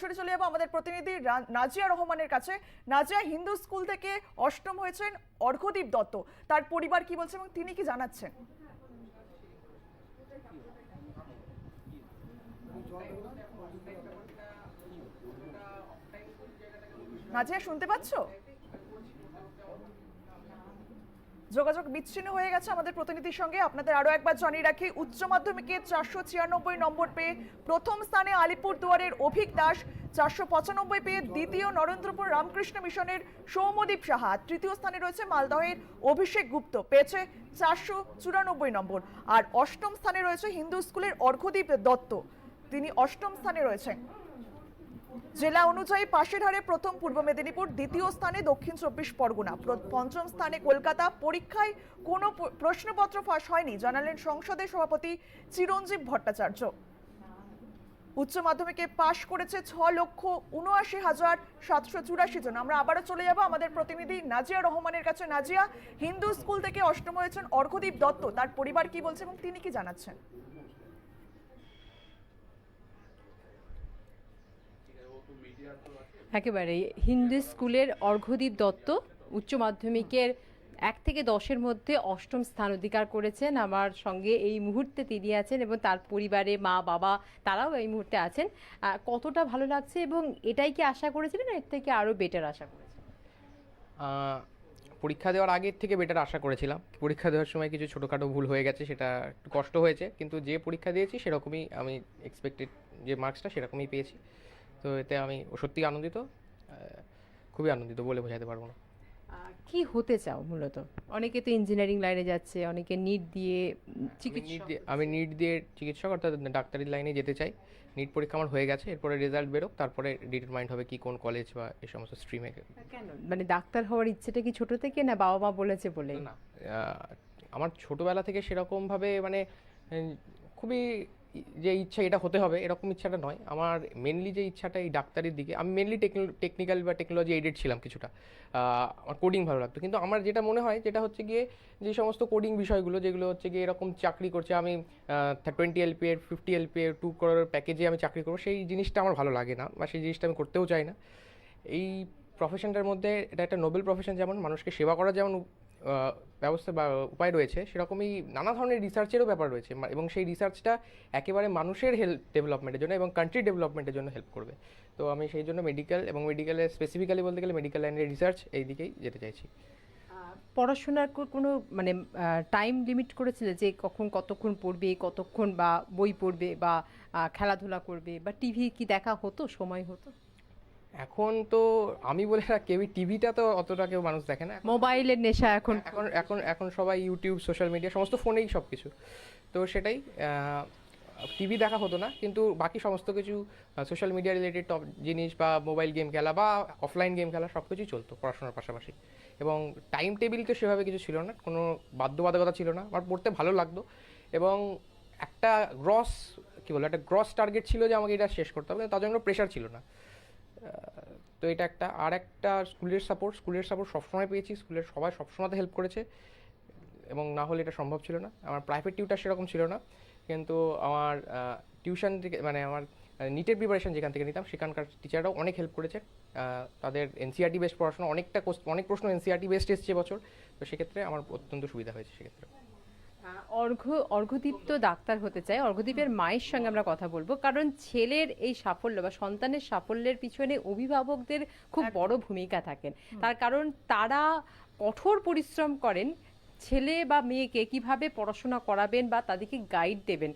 সরে চলে যাব আমাদের প্রতিনিধি নাজিয়া রহমানের কাছে। নাজিয়া, হিন্দু স্কুল থেকে অষ্টম হয়েছেন অর্ঘদীপ দত্ত। তার পরিবার কি বলছে এবং তিনি কি জানাচ্ছেন? নাজিয়া, শুনতে পাচ্ছো? যোগাযোগ বিচ্ছিন্ন হয়ে গেছে আমাদের প্রতিনিধির সঙ্গে। আপনাদের আরও একবার জানিয়ে রাখি, উচ্চ মাধ্যমিকে চারশো ছিয়ানব্বই নম্বর পেয়ে প্রথম স্থানে আলিপুর দুয়ারের অভিক দাস, চারশো পঁচানব্বই পেয়ে দ্বিতীয় নরেন্দ্রপুর রামকৃষ্ণ মিশনের সৌমদীপ সাহা, তৃতীয় স্থানে রয়েছে মালদহের অভিষেক গুপ্ত, পেয়েছে চারশো চুরানব্বই নম্বর। আর অষ্টম স্থানে রয়েছে হিন্দু স্কুলের অর্ঘদীপ দত্ত, তিনি অষ্টম স্থানে রয়েছেন। জেলা অনুযায়ী পাশের হারে প্রথম পূর্ব মেদিনীপুর, দ্বিতীয় স্থানে দক্ষিণ চব্বিশ পরগনা। পঞ্চম স্থানে কলকাতা। পরীক্ষায় কোনো প্রশ্নপত্র ফাঁস হয়নি, জানালেন সংসদের সভাপতি চিরঞ্জীব ভট্টাচার্য। উচ্চ মাধ্যমিকে পাশ করেছে ছ লক্ষ উনআশি হাজার সাতশো চুরাশি জন। আমরা আবারও চলে যাব আমাদের প্রতিনিধি নাজিয়া রহমানের কাছে। নাজিয়া, হিন্দু স্কুল থেকে অষ্টম হয়েছেন অর্ঘদীপ দত্ত। তার পরিবার কি বলছে এবং তিনি কি জানাচ্ছেন? একেবারে হিন্দু স্কুলের অর্ঘদীপ দত্ত উচ্চ মাধ্যমিকের এক থেকে দশের মধ্যে অষ্টম স্থান অধিকার করেছেন। আমার সঙ্গে এই মুহূর্তে তিনি আছেন এবং তার পরিবারে মা, বাবা, তারাও এই মুহূর্তে আছেন। কতটা ভালো লাগছে এবং এটাই কি আশা করেছিলেন এর থেকে আরও বেটার আশা করেছেন পরীক্ষা দেওয়ার আগের থেকে বেটার আশা করেছিলাম। পরীক্ষা দেওয়ার সময় কিছু ছোটোখাটো ভুল হয়ে গেছে, সেটা একটু কষ্ট হয়েছে। কিন্তু যে পরীক্ষা দিয়েছি, সেরকমই আমি এক্সপেক্টেড যে মার্কসটা সেরকমই পেয়েছি। তো এতে আমি সত্যিই আনন্দিত খুবই আনন্দিত বলে বোঝাতে পারব না। কি হতে চাও মূলত? অনেকে তো ইঞ্জিনিয়ারিং লাইনে যাচ্ছে অনেকে নিট দিয়ে উম, আমি চিকিৎসা নিট দিয়ে আমি নিট দিয়ে চিকিৎসক অর্থাৎ ডাক্তারি লাইনে যেতে চাই। নিট পরীক্ষা আমার হয়ে গেছে এরপরে রেজাল্ট বেরোক তারপরে ডিটারমাইন্ড হবে কি কোন কলেজ বা এই সমস্ত স্ট্রিমে কেন? মানে ডাক্তার হওয়ার ইচ্ছেটা কি ছোট থেকে না বাবা মা বলেছে বলে না আমার ছোটবেলা থেকে সেরকমভাবে মানে খুবই যে ইচ্ছা এটা হতে হবে, এরকম ইচ্ছাটা নয়। আমার মেনলি যে ইচ্ছাটা এই ডাক্তারির দিকে, আমি মেনলি টেকনিক্যাল বা টেকনোলজি এডেড ছিলাম কিছুটা। আমার কোডিং ভালো লাগতো। কিন্তু আমার যেটা মনে হয়, যেটা হচ্ছে গিয়ে যে সমস্ত কোডিং বিষয়গুলো, যেগুলো হচ্ছে গিয়ে এরকম চাকরি করছে, আমি টোয়েন্টি এলপি এর ফিফটি এলপি এর টু করোর প্যাকেজে আমি চাকরি করব, সেই জিনিসটা আমার ভালো লাগে না বা সেই জিনিসটা আমি করতেও চাই না। এই প্রফেশনটার মধ্যে এটা একটা নোবেল প্রফেশন যেমন, মানুষকে সেবা করা যেমন ব্যবস্থা বা উপায় রয়েছে, সেরকমই নানা ধরনের রিসার্চেরও ব্যাপার রয়েছে এবং সেই রিসার্চটা একেবারে মানুষের হেলথ ডেভেলপমেন্টের জন্য এবং কান্ট্রি ডেভেলপমেন্টের জন্য হেল্প করবে। তো আমি সেই জন্য মেডিকেল এবং মেডিকেলে স্পেসিফিক্যালি বলতে গেলে মেডিকেল লাইনের রিসার্চ এই দিকেই যেতে চাইছি। পড়াশোনার কোনো মানে টাইম লিমিট করেছিলে যে কখন কতক্ষণ পড়বে, কতক্ষণ বা বই পড়বে বা খেলাধুলা করবে বা টিভি কি দেখা হতো, সময় হতো? এখন তো আমি বলে না কেউই টিভিটা তো অতটা কেউ মানুষ দেখে না। মোবাইলের নেশা এখন। এখন এখন এখন সবাই ইউটিউব সোশ্যাল মিডিয়া সমস্ত ফোনেই সব কিছু তো সেটাই টিভি দেখা হতো না কিন্তু বাকি সমস্ত কিছু সোশ্যাল মিডিয়া রিলেটেড টপ জিনিস বা মোবাইল গেম খেলা বা অফলাইন গেম খেলা সব কিছুই চলতো পড়াশোনার পাশাপাশি। এবং টাইম টেবিল তো সেভাবে কিছু ছিল না কোনো বাধ্যবাধকতা ছিল না আমার পড়তে ভালো লাগতো। এবং একটা গ্রস কী বলব একটা গ্রস টার্গেট ছিল যে আমাকে এটা শেষ করতে হবে তার জন্য প্রেশার ছিল না। তো এটা একটা, আর একটা স্কুলের সাপোর্ট স্কুলের সাপোর্ট সবসময় পেয়েছি, স্কুলের সবাই সবসময় হেল্প করেছে এবং না হলে এটা সম্ভব ছিল না। আমার প্রাইভেট টিউটার সেরকম ছিল না, কিন্তু আমার টিউশন থেকে মানে আমার নিটের প্রিপারেশন যেখান থেকে নিতাম, সেখানকার টিচাররাও অনেক হেল্প করেছে। তাদের এনসিআরটি বেস্ট পড়াশোনা, অনেকটা অনেক প্রশ্ন এনসিআরটি বেস্ট এসছে বছর তো সেক্ষেত্রে আমার অত্যন্ত সুবিধা হয়েছে সেক্ষেত্রে। আহ, অর্ঘ অর্ঘদীপ তো ডাক্তার হতে চায় অর্ঘদীপের মায়ের সঙ্গে আমরা কথা বলব। কারণ ছেলের এই সাফল্য বা সন্তানের সাফল্যের পিছনে অভিভাবকদের খুব বড় ভূমিকা থাকেন তার কারণ তারা কঠোর পরিশ্রম করেন। ছেলে বা মেয়েকে কীভাবে পড়াশোনা করাবেন বা তাদেরকে গাইড দেবেন।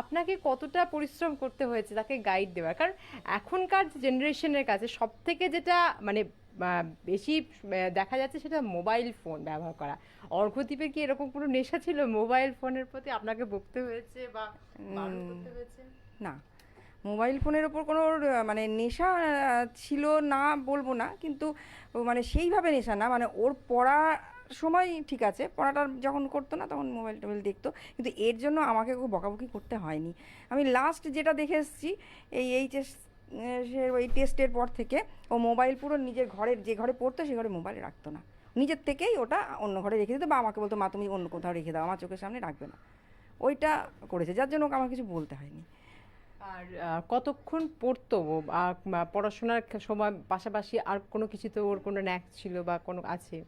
আপনাকে কতটা পরিশ্রম করতে হয়েছে তাকে গাইড দেওয়ার। কারণ এখনকার জেনারেশনের কাছে সব থেকে যেটা মানে বেশি দেখা যাচ্ছে সেটা মোবাইল ফোন ব্যবহার করা। অর্ঘদ্বীপের কি এরকম কোনো নেশা ছিল মোবাইল ফোনের প্রতি? আপনাকে বকতে হয়েছে বা না। মোবাইল ফোনের ওপর কোনো মানে নেশা ছিল না বলব না কিন্তু মানে সেইভাবে নেশা না। মানে ওর পড়া সময় ঠিক আছে পড়াটা যখন করতো না তখন মোবাইল টোবাইল দেখতো কিন্তু এর জন্য আমাকে খুব বকাবকি করতে হয়নি। আমি লাস্ট যেটা দেখে এসেছি এই এইচএস সে ওই টেস্টের পর থেকে ও মোবাইল পুরো নিজের ঘরের, যে ঘরে পড়তো সে ঘরে মোবাইল রাখতো না। নিজের থেকেই ওটা অন্য ঘরে রেখে দিত বা আমাকে বলতো, মা, তুমি অন্য কোথাও রেখে দাও, আমার চোখের সামনে রাখবে না। ওইটা করেছে, যার জন্য ওকে আমার কিছু বলতে হয়নি। আর কতক্ষণ পড়তো পড়াশোনার সময় পাশাপাশি আর কোনো কিছুতে ওর কোনো ন্যাক ছিল বা কোনো আছে?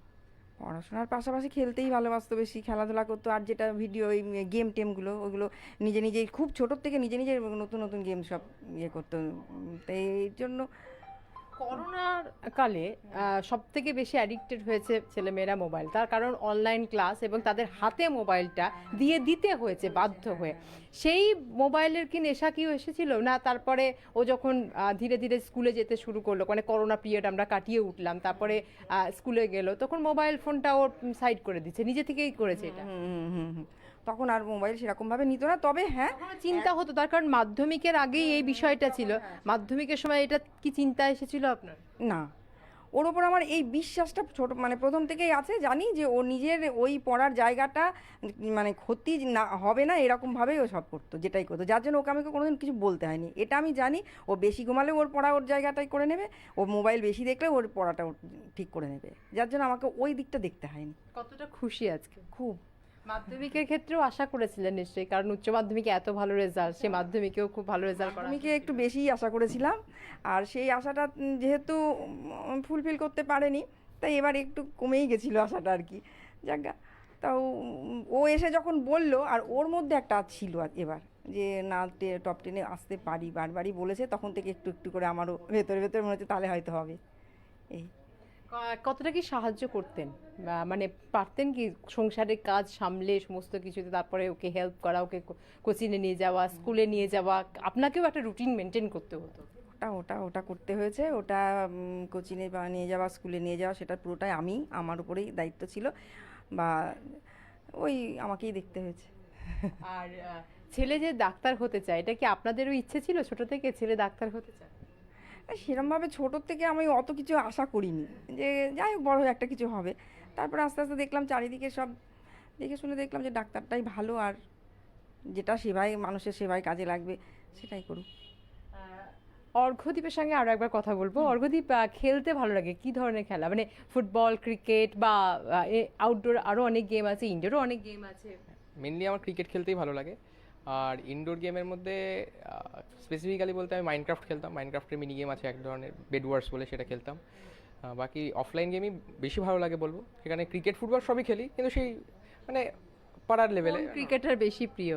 পড়াশোনার পাশাপাশি খেলতেই ভালোবাসতো বেশি, খেলাধুলা করতো। আর যেটা ভিডিও ওই গেম টেমগুলো ওগুলো নিজে নিজেই, খুব ছোটোর থেকে নিজে নিজে নতুন নতুন গেম সব ইয়ে করতো। তো এই জন্য করোনার কালে সব থেকে বেশি অ্যাডিক্টেড হয়েছে ছেলেমেয়েরা মোবাইল তার কারণ অনলাইন ক্লাস এবং তাদের হাতে মোবাইলটা দিয়ে দিতে হয়েছে, বাধ্য হয়ে। সেই মোবাইলের কি নেশা কি এসেছিল? না, তারপরে ও যখন ধীরে ধীরে স্কুলে যেতে শুরু করল মানে করোনা পিরিয়ড আমরা কাটিয়ে উঠলাম, তারপরে স্কুলে গেল, তখন মোবাইল ফোনটা ওর সাইড করে দিচ্ছে, নিজে থেকেই করেছে এটা। তখন আর মোবাইল সেরকমভাবে নিত না। তবে হ্যাঁ চিন্তা হতো তার কারণ মাধ্যমিকের আগেই এই বিষয়টা ছিল। মাধ্যমিকের সময় এটা কি চিন্তা এসেছিল আপনার? না। ওর ওপর আমার এই বিশ্বাসটা ছোট মানে প্রথম থেকেই আছে জানি যে ও নিজের ওই পড়ার জায়গাটা মানে ক্ষতি না হবে না এরকমভাবেই ও সব করতো যেটাই করতো। যার জন্য ওকে আমাকে কোনোদিন কিছু বলতে হয়নি। এটা আমি জানি ও বেশি ঘুমালে ওর পড়া ওর জায়গাটাই করে নেবে ও মোবাইল বেশি দেখলে ওর পড়াটা ঠিক করে নেবে। যার জন্য আমাকে ওই দিকটা দেখতে হয়নি। কতটা খুশি আজকে? খুব। মাধ্যমিকের ক্ষেত্রেও আশা করেছিলেন নিশ্চয়ই কারণ উচ্চ মাধ্যমিকে এত ভালো রেজাল্ট সে মাধ্যমিকেও খুব ভালো রেজাল্ট করা মাধ্যমিকে একটু বেশিই আশা করেছিলাম আর সেই আশাটা যেহেতু ফুলফিল করতে পারেনি তাই এবার একটু কমেই গেছিল আশাটা আর কি। যাজ্ঞা তাও ও এসে যখন বলল আর ওর মধ্যে একটা ছিল এবার যে না টপ টেনে আসতে পারি বারবারই বলেছে তখন থেকে একটু একটু করে আমারও ভেতরে ভেতরে মনে হচ্ছে তাহলে হয়তো হবে। এই। কতটা কি সাহায্য করতেন? বা মানে পারতেন কি সংসারের কাজ সামলে সমস্ত কিছুতে তারপরে ওকে হেল্প করা ওকে কোচিংয়ে নিয়ে যাওয়া স্কুলে নিয়ে যাওয়া? আপনাকেও একটা রুটিন মেনটেন করতে হতো? ওটা ওটা ওটা করতে হয়েছে। ওটা কোচিংয়ে বা নিয়ে যাওয়া স্কুলে নিয়ে যাওয়া সেটা পুরোটাই আমি আমার উপরেই দায়িত্ব ছিল। বা ওই আমাকেই দেখতে হয়েছে। আর ছেলে যে ডাক্তার হতে চায় এটা কি আপনাদেরও ইচ্ছে ছিল ছোট থেকে ছেলে ডাক্তার হতে চায়? সেরমভাবে ছোটোর থেকে আমি অত কিছু আশা করিনি। যে যাই হোক বড় হয়ে একটা কিছু হবে। তারপর আস্তে আস্তে দেখলাম চারিদিকে সব দেখে শুনে দেখলাম যে ডাক্তারটাই ভালো আর যেটা সেবায় মানুষের সেবায় কাজে লাগবে সেটাই করুক। অর্ঘ্যদীপের সঙ্গে আরও একবার কথা বলব। অর্ঘ্যদীপ খেলতে ভালো লাগে। কি ধরনের খেলা? মানে ফুটবল ক্রিকেট বা আউটডোর আরও অনেক গেম আছে ইনডোরও অনেক গেম আছে। মেনলি আমার ক্রিকেট খেলতেই ভালো লাগে। আর ইনডোর গেমের মধ্যে স্পেসিফিক্যালি বলতে আমি মাইনক্রাফট খেলতাম। মাইনক্রাফটের মিনি গেম আছে এক ধরনের বেডওয়ার্স বলে সেটা খেলতাম। বাকি অফলাইন গেমই বেশি ভালো লাগে বলব। সেখানে ক্রিকেট ফুটবল সবই খেলি কিন্তু সেই মানে পাড়ার লেভেলে ক্রিকেটার বেশি প্রিয়?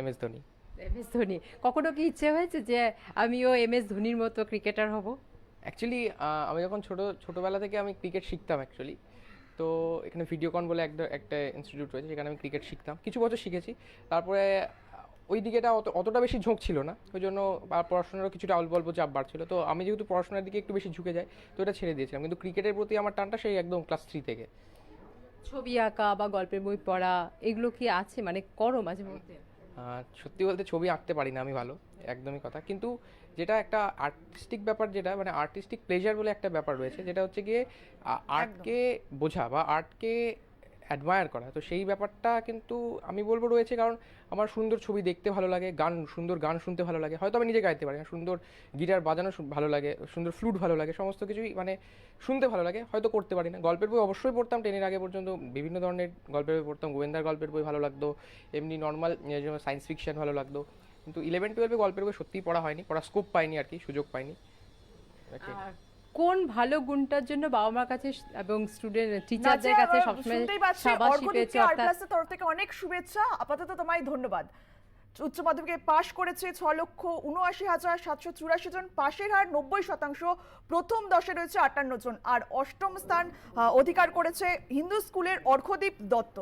M S Dhoni M S Dhoni কখনো কি ইচ্ছে হয়েছে যে আমিও এম এস ধোনির মতো ক্রিকেটার হব? অ্যাকচুয়ালি আমি যখন ছোটো ছোটোবেলা থেকে আমি ক্রিকেট শিখতাম অ্যাকচুয়ালি তো এখানে ভিডিওকন বলে একটা একটা ইনস্টিটিউট রয়েছে সেখানে আমি ক্রিকেট শিখতাম। কিছু বছর শিখেছি। তারপরে ওই দিকেটা অত অতটা বেশি ঝোঁক ছিল না। ওই জন্য পড়াশোনারও কিছুটা অল্প অল্প চাপ বাড়ছিল। তো আমি যেহেতু পড়াশোনার দিকে একটু বেশি ঝুঁকে যাই তো এটা ছেড়ে দিয়েছিলাম। কিন্তু ক্রিকেটের প্রতি আমার টানটা সেই একদম ক্লাস থ্রি থেকে। ছবি আঁকা বা গল্পের বই পড়া এগুলো কি আছে? মানে করো মাঝে মধ্যে সত্যি বলতে ছবি আঁকতে পারি না আমি ভালো একদমই কথা। কিন্তু যেটা একটা আর্টিস্টিক ব্যাপার যেটা মানে আর্টিস্টিক প্লেজার বলে একটা ব্যাপার রয়েছে যেটা হচ্ছে গিয়ে আর্টকে বোঝা বা আর্টকে অ্যাডমায়ার করা। তো সেই ব্যাপারটা কিন্তু আমি বলব রয়েছে কারণ আমার সুন্দর ছবি দেখতে ভালো লাগে গান সুন্দর গান শুনতে ভালো লাগে। হয়তো আমি নিজে গাইতে পারি না সুন্দর গিটার বাজানো ভালো লাগে সুন্দর ফ্লুট ভালো লাগে সমস্ত কিছুই মানে শুনতে ভালো লাগে হয়তো করতে পারি না। গল্পের বই অবশ্যই পড়তাম টেনের আগে পর্যন্ত বিভিন্ন ধরনের গল্পের বই পড়তাম গোয়েন্দার গল্পের বই ভালো লাগতো এমনি নর্মাল সায়েন্স ফিকশন ভালো লাগতো। কিন্তু ইলেভেন টুয়েলভে গল্পের বই সত্যিই পড়া হয়নি পড়ার স্কোপ পাইনি আর কি সুযোগ পাইনি। কোন ভালো গুণটার জন্য বাবা মার কাছে এবং স্টুডেন্ট টিচারদের কাছে সবসময় সাবাসী পেয়েছে আর অর্থাৎ তরফ থেকে অনেক শুভেচ্ছা আপাতত তোমায় ধন্যবাদ। উচ্চ মাধ্যমিকে পাশ করেছে ছ লক্ষ উনআশি হাজার সাতশো চুরাশি জন পাশের হার নব্বই শতাংশ প্রথম দশে রয়েছে আটান্ন জন আর অষ্টম স্থান আহ, অধিকার করেছে হিন্দু স্কুলের অর্ঘ্যদীপ দত্ত।